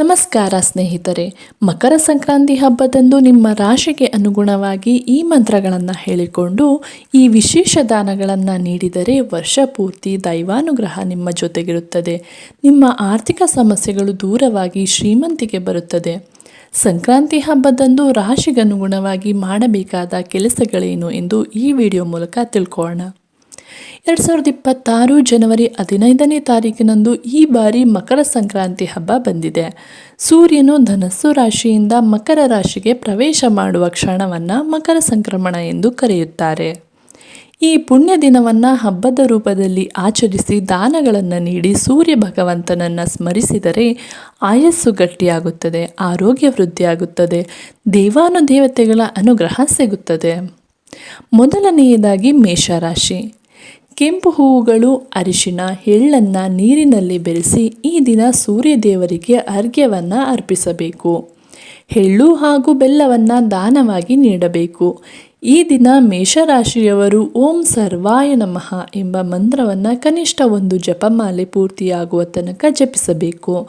ನಮಸ್ಕಾರ ಸ್ನೇಹಿತರೆ, ಮಕರ ಸಂಕ್ರಾಂತಿ ಹಬ್ಬದಂದು ನಿಮ್ಮ ರಾಶಿಗೆ ಅನುಗುಣವಾಗಿ ಈ ಮಂತ್ರಗಳನ್ನು ಹೇಳಿಕೊಂಡು ಈ ವಿಶೇಷ ದಾನಗಳನ್ನು ನೀಡಿದರೆ ವರ್ಷ ಪೂರ್ತಿ ದೈವಾನುಗ್ರಹ ನಿಮ್ಮ ಜೊತೆಗಿರುತ್ತದೆ. ನಿಮ್ಮ ಆರ್ಥಿಕ ಸಮಸ್ಯೆಗಳು ದೂರವಾಗಿ ಶ್ರೀಮಂತಿಗೆ ಬರುತ್ತದೆ. ಸಂಕ್ರಾಂತಿ ಹಬ್ಬದಂದು ರಾಶಿಗನುಗುಣವಾಗಿ ಮಾಡಬೇಕಾದ ಕೆಲಸಗಳೇನು ಎಂದು ಈ ವಿಡಿಯೋ ಮೂಲಕ ತಿಳ್ಕೊಳ್ಳೋಣ. ಎರಡು ಸಾವಿರದ ಇಪ್ಪತ್ತಾರು ಜನವರಿ ಹದಿನೈದನೇ ತಾರೀಕಿನಂದು ಈ ಬಾರಿ ಮಕರ ಸಂಕ್ರಾಂತಿ ಹಬ್ಬ ಬಂದಿದೆ. ಸೂರ್ಯನು ಧನಸ್ಸು ರಾಶಿಯಿಂದ ಮಕರ ರಾಶಿಗೆ ಪ್ರವೇಶ ಮಾಡುವ ಕ್ಷಣವನ್ನು ಮಕರ ಸಂಕ್ರಮಣ ಎಂದು ಕರೆಯುತ್ತಾರೆ. ಈ ಪುಣ್ಯ ದಿನವನ್ನು ಹಬ್ಬದ ರೂಪದಲ್ಲಿ ಆಚರಿಸಿ ದಾನಗಳನ್ನು ನೀಡಿ ಸೂರ್ಯ ಭಗವಂತನನ್ನು ಸ್ಮರಿಸಿದರೆ ಆಯಸ್ಸು ಗಟ್ಟಿಯಾಗುತ್ತದೆ, ಆರೋಗ್ಯ ವೃದ್ಧಿಯಾಗುತ್ತದೆ, ದೇವಾನುದೇವತೆಗಳ ಅನುಗ್ರಹ ಸಿಗುತ್ತದೆ. ಮೊದಲನೆಯದಾಗಿ ಮೇಷರಾಶಿ ಕೆಂಪು ಹೂವುಗಳು ಅರಿಶಿನ ಎಳ್ಳನ್ನು ನೀರಿನಲ್ಲಿ ಬೆರೆಸಿ ಈ ದಿನ ಸೂರ್ಯ ದೇವರಿಗೆ ಅರ್ಘ್ಯವನ್ನು ಅರ್ಪಿಸಬೇಕು. ಎಳ್ಳು ಹಾಗೂ ಬೆಲ್ಲವನ್ನು ದಾನವಾಗಿ ನೀಡಬೇಕು. ಈ ದಿನ ಮೇಷರಾಶಿಯವರು ಓಂ ಸರ್ವಾಯ ನಮಃ ಎಂಬ ಮಂತ್ರವನ್ನು ಕನಿಷ್ಠ ಒಂದು ಜಪಮಾಲೆ ಪೂರ್ತಿಯಾಗುವ ತನಕ ಜಪಿಸಬೇಕು.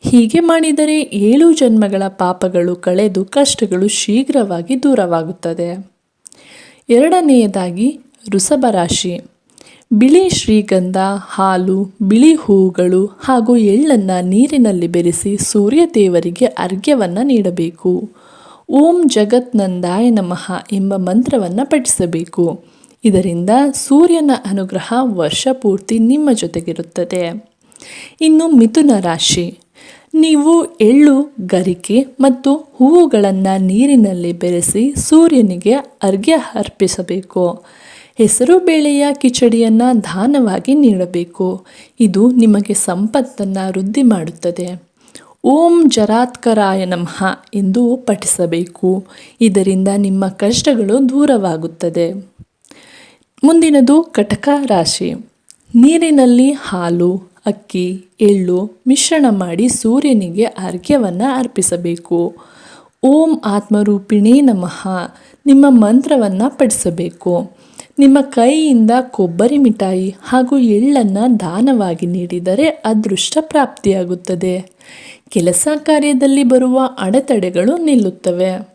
ಹೀಗೆ ಮಾಡಿದರೆ ಏಳು ಜನ್ಮಗಳ ಪಾಪಗಳು ಕಳೆದು ಕಷ್ಟಗಳು ಶೀಘ್ರವಾಗಿ ದೂರವಾಗುತ್ತದೆ. ಎರಡನೆಯದಾಗಿ ವೃಷಭ ರಾಶಿ. ಬಿಳಿ ಶ್ರೀಗಂಧ, ಹಾಲು, ಬಿಳಿ ಹೂವುಗಳು ಹಾಗೂ ಎಳ್ಳನ್ನು ನೀರಿನಲ್ಲಿ ಬೆರೆಸಿ ಸೂರ್ಯ ದೇವರಿಗೆ ಅರ್ಘ್ಯವನ್ನು ನೀಡಬೇಕು. ಓಂ ಜಗತ್ನಂದಾಯ ನಮಃ ಎಂಬ ಮಂತ್ರವನ್ನು ಪಠಿಸಬೇಕು. ಇದರಿಂದ ಸೂರ್ಯನ ಅನುಗ್ರಹ ವರ್ಷ ಪೂರ್ತಿ ನಿಮ್ಮ ಜೊತೆಗಿರುತ್ತದೆ. ಇನ್ನು ಮಿಥುನ ರಾಶಿ. ನೀವು ಎಳ್ಳು, ಗರಿಕೆ ಮತ್ತು ಹೂವುಗಳನ್ನು ನೀರಿನಲ್ಲಿ ಬೆರೆಸಿ ಸೂರ್ಯನಿಗೆ ಅರ್ಘ್ಯ ಅರ್ಪಿಸಬೇಕು. ಹೆಸರು ಬೇಳೆಯ ಕಿಚಡಿಯನ್ನು ದಾನವಾಗಿ ನೀಡಬೇಕು. ಇದು ನಿಮಗೆ ಸಂಪತ್ತನ್ನು ವೃದ್ಧಿ ಮಾಡುತ್ತದೆ. ಓಂ ಜರಾತ್ಕರಾಯ ನಮಃ ಎಂದು ಪಠಿಸಬೇಕು. ಇದರಿಂದ ನಿಮ್ಮ ಕಷ್ಟಗಳು ದೂರವಾಗುತ್ತದೆ. ಮುಂದಿನದು ಕಟಕ ರಾಶಿ. ನೀರಿನಲ್ಲಿ ಹಾಲು, ಅಕ್ಕಿ, ಎಳ್ಳು ಮಿಶ್ರಣ ಮಾಡಿ ಸೂರ್ಯನಿಗೆ ಅರ್ಘ್ಯವನ್ನು ಅರ್ಪಿಸಬೇಕು. ಓಂ ಆತ್ಮರೂಪಿಣೇ ನಮಃ. ನಿಮ್ಮ ಮಂತ್ರವನ್ನು ಪಡಿಸಬೇಕು ನಿಮ್ಮ ಕೈಯಿಂದ ಕೊಬ್ಬರಿ ಮಿಠಾಯಿ ಹಾಗೂ ಎಳ್ಳನ್ನು ದಾನವಾಗಿ ನೀಡಿದರೆ ಅದೃಷ್ಟ ಪ್ರಾಪ್ತಿಯಾಗುತ್ತದೆ. ಕೆಲಸ ಕಾರ್ಯದಲ್ಲಿ ಬರುವ ಅಡೆತಡೆಗಳು ನಿಲ್ಲುತ್ತವೆ.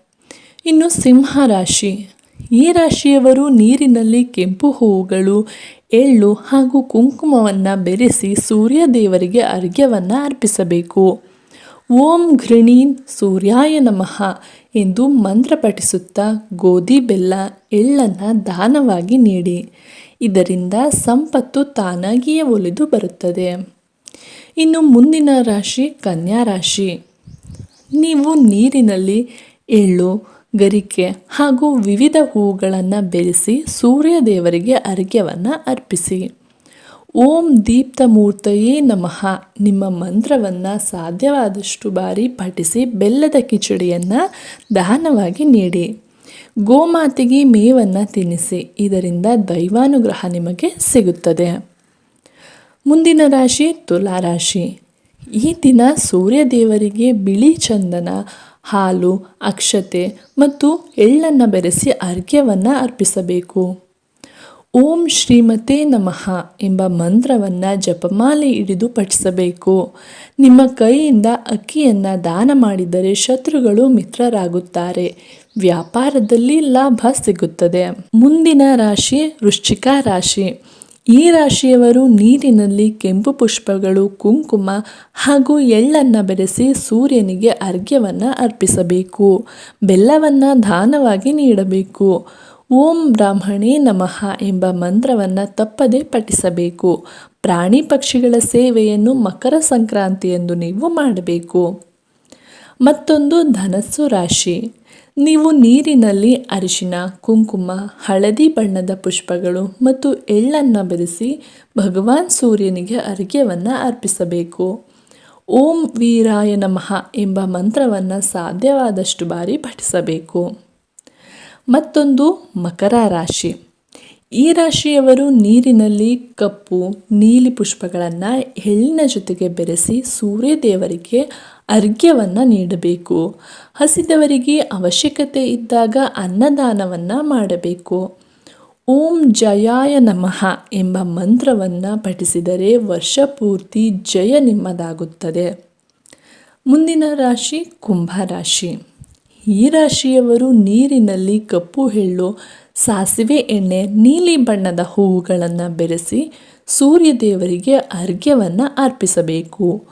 ಇನ್ನು ಸಿಂಹ ರಾಶಿ. ಈ ರಾಶಿಯವರು ನೀರಿನಲ್ಲಿ ಕೆಂಪು ಹೂವುಗಳು, ಎಳ್ಳು ಹಾಗೂ ಕುಂಕುಮವನ್ನು ಬೆರೆಸಿ ಸೂರ್ಯ ದೇವರಿಗೆ ಅರ್ಘ್ಯವನ್ನು ಅರ್ಪಿಸಬೇಕು. ಓಂ ಘೃಣೀನ್ ಸೂರ್ಯಾಯ ನಮಃ. ಎಂದು ಮಂತ್ರ ಪಠಿಸುತ್ತಾ ಗೋಧಿ ಬೆಲ್ಲ ಎಳ್ಳನ್ನು ದಾನವಾಗಿ ನೀಡಿ. ಇದರಿಂದ ಸಂಪತ್ತು ತಾನಾಗಿಯೇ ಒಲಿದು ಬರುತ್ತದೆ. ಇನ್ನು ಮುಂದಿನ ರಾಶಿ ಕನ್ಯಾ ರಾಶಿ. ನೀವು ನೀರಿನಲ್ಲಿ ಎಳ್ಳು, ಗರಿಕೆ ಹಾಗೂ ವಿವಿಧ ಹೂಗಳನ್ನು ಬೆರೆಸಿ ಸೂರ್ಯ ದೇವರಿಗೆ ಅರ್ಘ್ಯವನ್ನು ಅರ್ಪಿಸಿ. ಓಂ ದೀಪ್ತಮೂರ್ತಯೇ ನಮಃ. ನಿಮ್ಮ ಮಂತ್ರವನ್ನು ಸಾಧ್ಯವಾದಷ್ಟು ಬಾರಿ ಪಠಿಸಿ ಬೆಲ್ಲದ ಕಿಚಡಿಯನ್ನು ದಾನವಾಗಿ ನೀಡಿ. ಗೋಮಾತೆಗೆ ಮೇವನ್ನು ತಿನ್ನಿಸಿ. ಇದರಿಂದ ದೈವಾನುಗ್ರಹ ನಿಮಗೆ ಸಿಗುತ್ತದೆ. ಮುಂದಿನ ರಾಶಿ ತುಲಾ ರಾಶಿ ಈ ದಿನ ಸೂರ್ಯ ದೇವರಿಗೆ ಬಿಳಿ ಚಂದನ, ಹಾಲು, ಅಕ್ಷತೆ ಮತ್ತು ಎಳ್ಳನ್ನು ಬೆರೆಸಿ ಅರ್ಘ್ಯವನ್ನು ಅರ್ಪಿಸಬೇಕು. ಓಂ ಶ್ರೀಮತೆ ನಮಃ ಎಂಬ ಮಂತ್ರವನ್ನು ಜಪಮಾಲೆ ಹಿಡಿದು ಪಠಿಸಬೇಕು. ನಿಮ್ಮ ಕೈಯಿಂದ ಅಕ್ಕಿಯನ್ನು ದಾನ ಮಾಡಿದರೆ ಶತ್ರುಗಳು ಮಿತ್ರರಾಗುತ್ತಾರೆ. ವ್ಯಾಪಾರದಲ್ಲಿ ಲಾಭ ಸಿಗುತ್ತದೆ. ಮುಂದಿನ ರಾಶಿ ವೃಶ್ಚಿಕ ರಾಶಿ. ಈ ರಾಶಿಯವರು ನೀರಿನಲ್ಲಿ ಕೆಂಪು ಪುಷ್ಪಗಳು, ಕುಂಕುಮ ಹಾಗೂ ಎಳ್ಳನ್ನು ಬೆರೆಸಿ ಸೂರ್ಯನಿಗೆ ಅರ್ಘ್ಯವನ್ನು ಅರ್ಪಿಸಬೇಕು. ಬೆಲ್ಲವನ್ನು ದಾನವಾಗಿ ನೀಡಬೇಕು. ಓಂ ಬ್ರಾಹ್ಮಣೇ ನಮಃ ಎಂಬ ಮಂತ್ರವನ್ನು ತಪ್ಪದೆ ಪಠಿಸಬೇಕು. ಪ್ರಾಣಿ ಪಕ್ಷಿಗಳ ಸೇವೆಯನ್ನು ಮಕರ ಸಂಕ್ರಾಂತಿಯಂದು ನೀವು ಮಾಡಬೇಕು. ಮತ್ತೊಂದು ಧನಸ್ಸು ರಾಶಿ. ನೀವು ನೀರಿನಲ್ಲಿ ಅರಿಶಿನ, ಕುಂಕುಮ, ಹಳದಿ ಬಣ್ಣದ ಪುಷ್ಪಗಳು ಮತ್ತು ಎಳ್ಳನ್ನು ಬೆರೆಸಿ ಭಗವಾನ್ ಸೂರ್ಯನಿಗೆ ಅರ್ಘ್ಯವನ್ನು ಅರ್ಪಿಸಬೇಕು. ಓಂ ವೀರಾಯ ನಮಃ ಎಂಬ ಮಂತ್ರವನ್ನು ಸಾಧ್ಯವಾದಷ್ಟು ಬಾರಿ ಪಠಿಸಬೇಕು. ಮತ್ತೊಂದು ಮಕರ ರಾಶಿ. ಈ ರಾಶಿಯವರು ನೀರಿನಲ್ಲಿ ಕಪ್ಪು, ನೀಲಿ ಪುಷ್ಪಗಳನ್ನು ಎಳ್ಳಿನ ಜೊತೆಗೆ ಬೆರೆಸಿ ಸೂರ್ಯ ದೇವರಿಗೆ ಅರ್ಘ್ಯವನ್ನು ನೀಡಬೇಕು. ಹಸಿದವರಿಗೆ ಅವಶ್ಯಕತೆ ಇದ್ದಾಗ ಅನ್ನದಾನವನ್ನು ಮಾಡಬೇಕು. ಓಂ ಜಯಾಯ ನಮಃ ಎಂಬ ಮಂತ್ರವನ್ನು ಪಠಿಸಿದರೆ ವರ್ಷ ಪೂರ್ತಿ ಜಯ ನಿಮ್ಮದಾಗುತ್ತದೆ. ಮುಂದಿನ ರಾಶಿ ಕುಂಭ ರಾಶಿ. ಈ ರಾಶಿಯವರು ನೀರಿನಲ್ಲಿ ಕಪ್ಪು ಎಳ್ಳು, ಸಾಸಿವೆ ಎಣ್ಣೆ, ನೀಲಿ ಬಣ್ಣದ ಹೂವುಗಳನ್ನು ಬೆರೆಸಿ ಸೂರ್ಯದೇವರಿಗೆ ಅರ್ಘ್ಯವನ್ನು ಅರ್ಪಿಸಬೇಕು.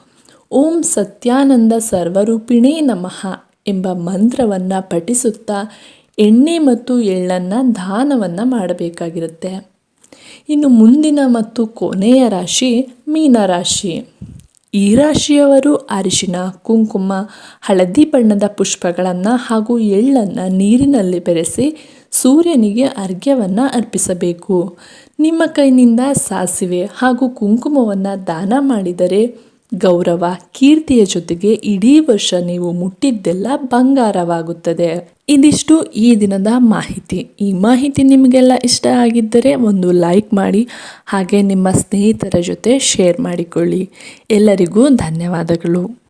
ಓಂ ಸತ್ಯಾನಂದ ಸರ್ವರೂಪಿಣೇ ನಮಃ ಎಂಬ ಮಂತ್ರವನ್ನು ಪಠಿಸುತ್ತಾ ಎಣ್ಣೆ ಮತ್ತು ಎಳ್ಳನ್ನು ದಾನವನ್ನು ಮಾಡಬೇಕಾಗಿರುತ್ತೆ. ಇನ್ನು ಮುಂದಿನ ಮತ್ತು ಕೊನೆಯ ರಾಶಿ ಮೀನರಾಶಿ. ಈ ರಾಶಿಯವರು ಅರಿಶಿನ ಕುಂಕುಮ, ಹಳದಿ ಬಣ್ಣದ ಪುಷ್ಪಗಳನ್ನು ಹಾಗೂ ಎಳ್ಳನ್ನು ನೀರಿನಲ್ಲಿ ಬೆರೆಸಿ ಸೂರ್ಯನಿಗೆ ಅರ್ಘ್ಯವನ್ನು ಅರ್ಪಿಸಬೇಕು. ನಿಮ್ಮ ಕೈನಿಂದ ಸಾಸಿವೆ ಹಾಗೂ ಕುಂಕುಮವನ್ನು ದಾನ ಮಾಡಿದರೆ ಗೌರವ, ಕೀರ್ತಿಯ ಜೊತೆಗೆ ಇಡೀ ವರ್ಷ ನೀವು ಮುಟ್ಟಿದ್ದೆಲ್ಲ ಬಂಗಾರವಾಗುತ್ತದೆ. ಇದಿಷ್ಟು ಈ ದಿನದ ಮಾಹಿತಿ. ಈ ಮಾಹಿತಿ ನಿಮಗೆಲ್ಲ ಇಷ್ಟ ಆಗಿದ್ದರೆ ಒಂದು ಲೈಕ್ ಮಾಡಿ, ಹಾಗೆ ನಿಮ್ಮ ಸ್ನೇಹಿತರ ಜೊತೆ ಶೇರ್ ಮಾಡಿಕೊಳ್ಳಿ. ಎಲ್ಲರಿಗೂ ಧನ್ಯವಾದಗಳು.